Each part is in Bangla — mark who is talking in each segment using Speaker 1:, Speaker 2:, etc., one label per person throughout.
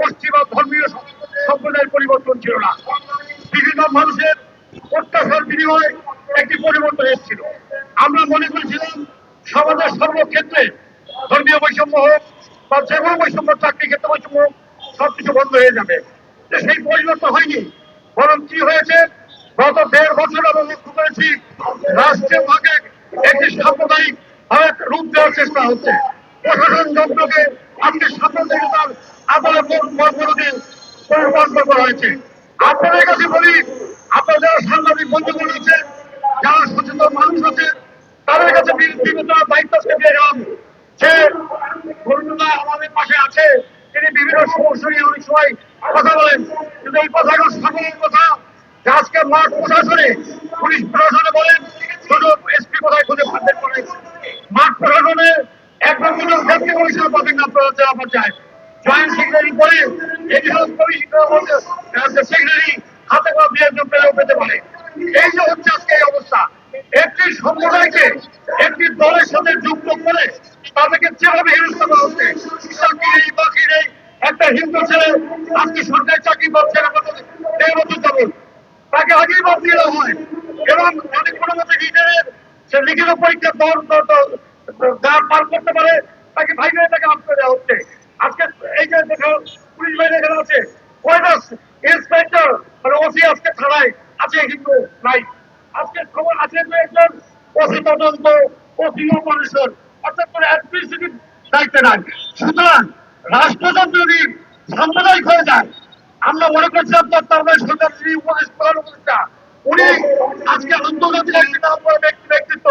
Speaker 1: পশ্চিমা ধর্মীয় সম্প্রদায়ের পরিবর্তন ছিল না। বিভিন্ন মানুষের অত্যাচার বিনিময়ে একটি পরিবর্তন এসেছিল। আমরা মনে করেছিলাম সমাজের সর্বক্ষেত্রে ধর্মীয় বৈষম্য হোক বা যে কোনো বৈষম্য, চাকরি ক্ষেত্রে বৈষম্য হোক, সবকিছু বন্ধ হয়ে যাবে। সেই পরিবর্তন হয়নি। বরং কি হয়েছে? গত দেড় বছর আমরা লক্ষ্য করেছি রাষ্ট্রের ভাগে একটি সাম্প্রদায়িক রূপ দেওয়ার চেষ্টা হচ্ছে। প্রশাসন যন্ত্রকে আজকে সাম্প্রদায়িকতার আদালত মর্মরোধে রূপান্তর করা হয়েছে। আপনাদের কাছে বলি, আপনার যারা সাংবাদিক বন্ধুগণ আছে, যারা সচেতন মানুষ আছে, তাদের কাছে বিবেচনা দায়িত্ব দিয়ে যে করুণা আমাদের পাশে আছে, তিনি বিভিন্ন সমস্যা নিয়ে অনেক সময় কথা বলেন। কিন্তু এই কথাগুলো সকলের কথা। যে আজকে মাঠ প্রশাসনে পুলিশ প্রশাসনে বলেন শুধু এসপি কোথায় খুঁজে ফান্ডের করে মাঠ প্রশাসনে একদম কোনো করা হচ্ছে একটি দলের সাথে যুক্ত করে তাদেরকে যেভাবে হেনস্থা করা হচ্ছে বাকি নেই একটা হিন্দু ছেলে আজকে সরকারি চাকরি পাচ্ছে না দেড় বছর যাবত তাকে আগেই বাদ দিয়ে দেওয়া হয়। এবং যদি কোনো মতে লিডারের সে লিখিত পরীক্ষা দর দাঁড় পার করতে পারে, তাকে ভাই ভাই তাকে আটকে দেওয়া হচ্ছে। আজকে এই যে দেখো, পুলিশ বাহিনী এখানে আছে। কয়টা ইন্সপেক্টর মানে ওসি আজকে থানায় আছে কিন্তু নাই। আজকে খবর আছে যে একজন ওসি তদন্ত ওসি অপারেশন অর্থাৎ কোনো অ্যাডমিনিস্ট্রেটিভ দায়িত্বে নাই। সুতরাং রাষ্ট্রযন্ত্র যদি সাম্প্রদায়িক হয়ে যায়, আমরা মনে করছিলাম তত্ত্বাবধায়ক সরকার উনি আজকে আন্তর্জাতিক একটি নাম করা ব্যক্তি ব্যক্তিত্ব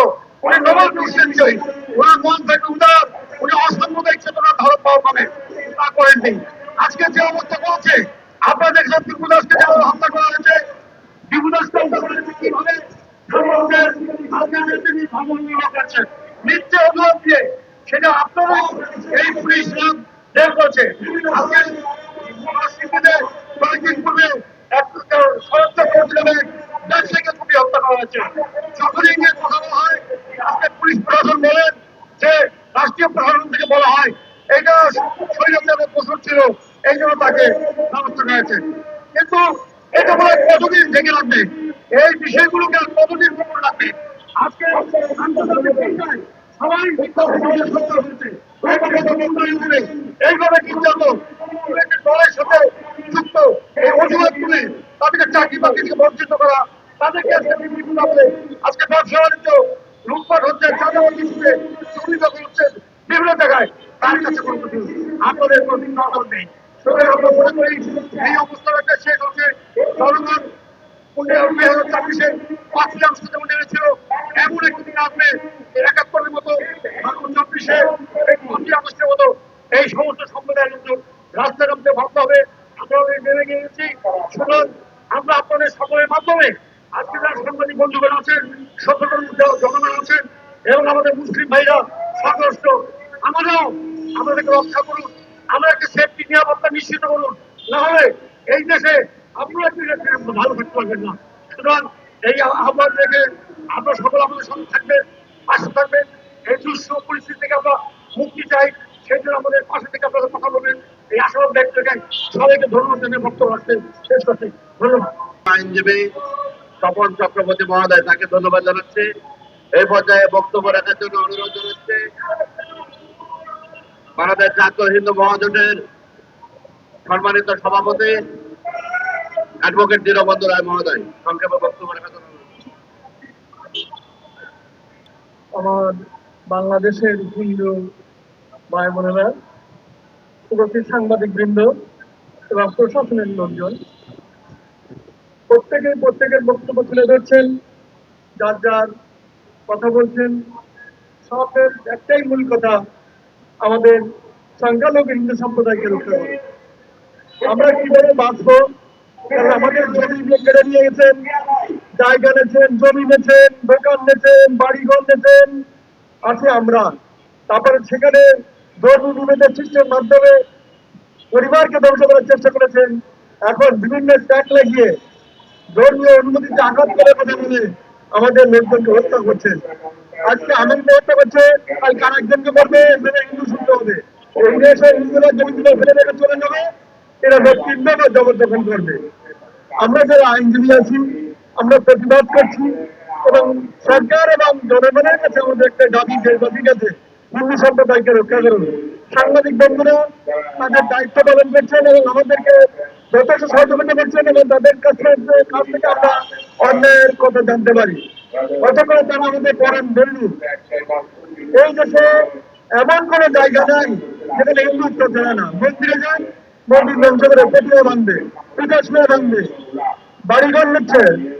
Speaker 1: উনি নোবেল পুরস্কার বিজয়ী ওনার মন থেকে উদার উনি অসাম্প্রদায়িক চেতনা ধারণ পাওয়া পাবে তা করেননি আজকে যে অবস্থা করেছে আপনারা দেখলাম বিপুদাসকে যেভাবে হত্যা করা হয়েছে বিপুদাসকে হত্যা করা হয়েছে কীভাবে সমাজের আজকে তিনি ভ্রমণ করছেন মিথ্যে অভিযোগ দিয়ে সেটা আপনারা এই পুলিশরা বের বলা হয় পুলিশ এটা তাকে কিন্তু এটা বলে কতদিন থেকে রাখবে এই বিষয়গুলোকে আর কতদিন গোপন রাখবে? আজকে সবাই সত্তর হচ্ছে এইভাবে নির্যাতন দলের সাথে যুক্ত এই অজুহাত তুলে তাদেরকে চাকরি বাকরি থেকে বঞ্চিত করা, তাদেরকে আজকে বিভিন্ন আজকে ব্যবসা বাণিজ্য, লুটপাট হচ্ছে, চাঁদাবাজি হচ্ছে, চুরি দখল হচ্ছে, বিভিন্ন জায়গায় তার কাছে কোনো কিছু আপনাদের কোনো নজর নেই। সুতরাং আমরা মনে করি এই অবস্থার একটা শেষ হচ্ছে জনগণ দুই হাজার যেমন নেমেছিল। এমন একটি দিন আসবে, একাত্তরের মতো চব্বিশে পাঁচই আগস্টের মতো এই সমস্ত সম্প্রদায়ের লোকজন রাস্তায় নামতে ভাবতে হবে। আমরা নেমে গিয়েছি সুতরাং আমরা আপনাদের সকলের মাধ্যমে আজকে যারা সাংবাদিক বন্ধুগণ আছেন, সচেতন জনগণ আছেন, এবং আমাদের মুসলিম ভাইরা সংঘর্ষ আমরাও আমাদেরকে রক্ষা করুন, আমরা একটা সেফটি নিরাপত্তা নিশ্চিত করুন। না হলে এই দেশে আপনারা ভালো থাকতে পারবেন না। সুতরাং এই আহ্বান রেখে আমরা সকল আমাদের সঙ্গে থাকবে, পাশে থাকবে। এই দুঃস্থ পরিস্থিতি থেকে আমরা মুক্তি চাই। সেই জন্য আমাদের পাশে থেকে আপনারা কথা বলবেন। এই আশাবাদ ব্যক্ত রেখে সবাইকে ধন্যবাদ জানিয়ে বক্তব্য রাখতে শেষ করছি। ধন্যবাদ।
Speaker 2: আইনজীবী তপন চক্রবর্তী মহোদয়, তাকে ধন্যবাদ জানাচ্ছি। এই পর্যায়ে বক্তব্য রাখার জন্য অনুরোধ জানাচ্ছি। বাংলাদেশ জাতীয় হিন্দু মহাজোটের সম্মানিত সভাপতি অ্যাডভোকেট দীনবন্ধু রায় মহোদয়, সংক্ষেপে বক্তব্য রাখার জন্য অনুরোধ করছি।
Speaker 3: আমার বাংলাদেশের হিন্দু ভাই বোনেরা উপস্থিত সাংবাদিক বৃন্দ এবং প্রশাসনের লোকজন। প্রত্যেকে প্রত্যেকের বক্তব্য তুলে ধরছেন, যার যার কথা বলছেন। সবের একটাই মূল কথা আমাদের সংখ্যালঘু হিন্দু সম্প্রদায়কে রক্ষা করা। আমরা কীভাবে বাঁচবো? আমাদের কেড়ে নিয়ে গেছেন। জায়গা নেছেন জমি নেছেন দোকান নেছেন বাড়িঘর নেছেন আছে আমরা। তারপরে সেখানে বিভেদের সৃষ্টির মাধ্যমে পরিবারকে ধ্বংস করার চেষ্টা করেছেন। এখন বিভিন্ন ট্যাগ লাগিয়ে ধর্মীয় অনুমতিতে আঘাত করে কথা বলে আমাদের লোকজনকে হত্যা করছেন আজকে আনন্দ হত্যা করছে কালকে আরেকজনকে করবে মানে হিন্দু শুনতে হবে। এই হিন্দুরা জমি তুলে ফেলে রেখে চলে যাবে, এরা ভোট কিনবে বা জবরদখল করবে। আমরা যারা আইনজীবী আছি আমরা প্রতিবাদ করছি এবং সরকার এবং জনগণের কাছে আমাদের একটা দাবি দেশবাসীর কাছে হিন্দু সম্প্রদায়কে রক্ষা করুন। সাংবাদিক বন্ধুরা, তাদের দায়িত্ব পালন করছেন এবং আমাদেরকে যথেষ্ট সহযোগিতা করছেন এবং তাদের কাছে কাছ থেকে আমরা অন্যায়ের কথা জানতে পারি। অতক্ষণ তারা আমাদের পড়েন বন্ধু এই দেশে এমন কোন জায়গা নাই যেখানে হিন্দু উত্তর না। মন্দিরে যান, মন্দির ধ্বংস করে প্রতিমা বাঁধবে পূজা শুয়ে বাঁধবে বাড়িঘর নিচ্ছে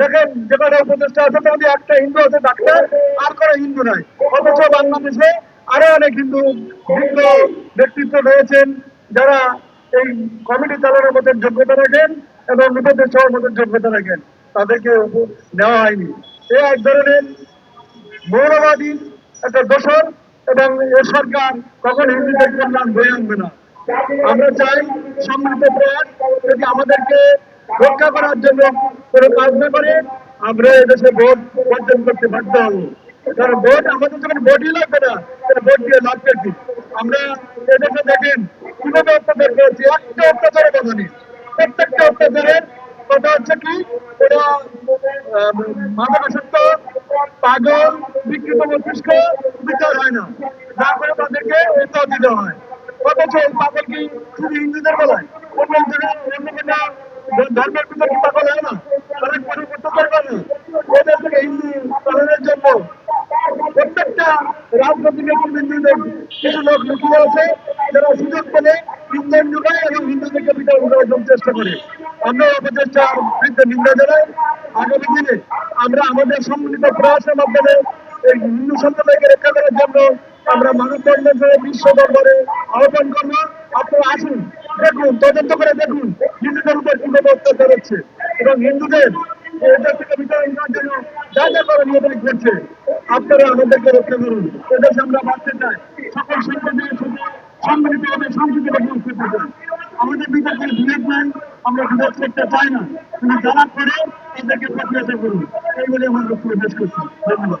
Speaker 3: দেখেন যেখানে উপদেষ্টা আছে তাদের একটা হিন্দু আছে, ডাক্তার, আর কোনো হিন্দু নাই। অথচ বাংলাদেশে আরও অনেক হিন্দু ভিন্ন ব্যক্তিত্ব রয়েছেন, যারা এই কমিটি চালানোর মতো যোগ্যতা রাখেন এবং উপদেষ্টা হওয়ার মতো যোগ্যতা রাখেন। তাদেরকে নেওয়া হয়নি। এ এক ধরনের মৌলবাদী একটা দোষর এবং এ সরকার কখন হিন্দুদের কল্যাণ বয়ে আনবে না। আমরা চাই সম্মিলিত প্রয়াস যদি আমাদেরকে রক্ষা করার জন্য কোনো কাজ না করে, আমরা এদেশে ভোট বর্জন করতে বাধ্য হব। কারণ ভোট আমাদের যখন ভোটই লাগবে না ভোট দিয়ে লাভ পেয়েছি আমরা এদেশে দেখেন কীভাবে অত্যাচার করেছি। একটা অত্যাচারের কথা নেই। প্রত্যেকটা অত্যাচারের কথা হচ্ছে কি, ওরা মাদকাসক্ত পাগল, বিকৃত মস্তিষ্ক বিচার হয় না। যার ফলে তাদেরকে উত্তর দিতে হয়। অথচ এই কি শুধু হিন্দুদের বেলায় অন্য অন্য কোনো ধর্মের ভিতর কি পাগল হয় না? তারা পরিবর্তন করবে ওদের থেকে হিন্দু পালনের জন্য প্রত্যেকটা রাজনৈতিক নেতৃবৃন্দদের কিছু লোক লুকিয়ে আছে, যারা সুযোগ পেলে ইন্ধন যোগায় এবং হিন্দুদেরকে বিতরণ করার জন্য চেষ্টা করে। আমরা অপচেষ্টার বিরুদ্ধে নিন্দা জানাই। আগামী দিনে আমরা আমাদের সম্মিলিত প্রয়াসের মাধ্যমে এই হিন্দু সম্প্রদায়কে রক্ষা করার জন্য আমরা মানব কনভেনশনের বিশ্ব দরবারে আহ্বান করব। আপনারা আসুন, দেখুন, তদন্ত করে দেখুন হিন্দুদের উপর কীভাবে অত্যাচার হচ্ছে এবং হিন্দুদের আমরা সকল আমাদের বিভেদ নাই আমরা চাই না। যারা করে, তাদেরকে প্রতিহত করুন। এই বলে আমার বক্তব্য শেষ করছি। ধন্যবাদ।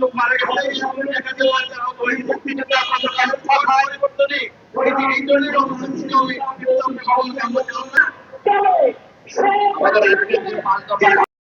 Speaker 1: লোক মারা গেছে। এই সামনে দেখা দেওয়া ওই মুক্তিযোদ্ধা আমাদের কাছে কথা পরিবর্তনে ওই যে এই ধরনের অবস্থান ছিল ওই বিপ্লব আমরা না।